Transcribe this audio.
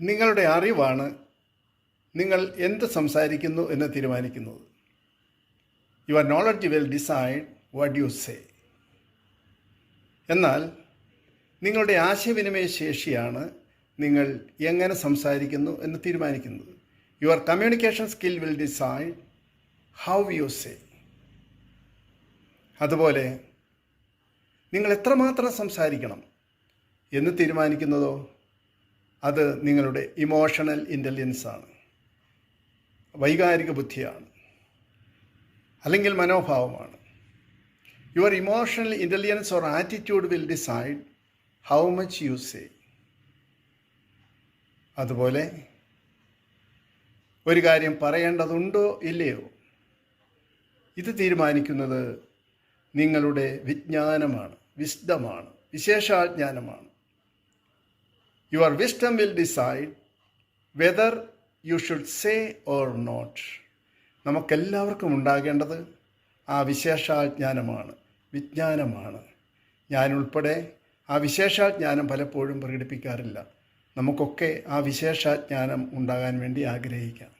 നിങ്ങളുടെ അറിവാണ് നിങ്ങൾ എന്ത് സംസാരിക്കുന്നു എന്ന് തീരുമാനിക്കുന്നത്. Your knowledge will decide what you say എന്നാൽ നിങ്ങളുടെ ആശയവിനിമയ ശേഷിയാണ് നിങ്ങൾ എങ്ങനെ സംസാരിക്കുന്നു എന്ന് തീരുമാനിക്കുന്നത്. Your communication skill will decide how you say അതുപോലെ നിങ്ങൾ എത്രമാത്രം സംസാരിക്കണം എന്ന് തീരുമാനിക്കുന്നതോ? അത് നിങ്ങളുടെ ഇമോഷണൽ ഇന്റലിജൻസ് ആണ്. വൈകാരിക ബുദ്ധിയാണ്. അല്ലെങ്കിൽ മനോഭാവമാണ്. Your emotional intelligence or attitude will decide how much you say അതുപോലെ ഒരു കാര്യം പറയേണ്ടതുണ്ടോ ഇല്ലയോ? ഇത് തീരുമാനിക്കുന്നത് നിങ്ങളുടെ വിജ്ഞാനമാണ് വിശദമാണ് വിശേഷാജ്ഞാനമാണ്. Your wisdom will decide whether you should say or not നമുക്കെല്ലാവർക്കും ഉണ്ടാകേണ്ടത് ആ വിശേഷാജ്ഞാനമാണ് വിജ്ഞാനമാണ്. ഞാനുൾപ്പെടെ ആ വിശേഷാജ്ഞാനം പലപ്പോഴും പ്രകടിപ്പിക്കാറില്ല. നമുക്കൊക്കെ ആ വിശേഷാജ്ഞാനം ഉണ്ടാകാൻ വേണ്ടി ആഗ്രഹിക്കാം.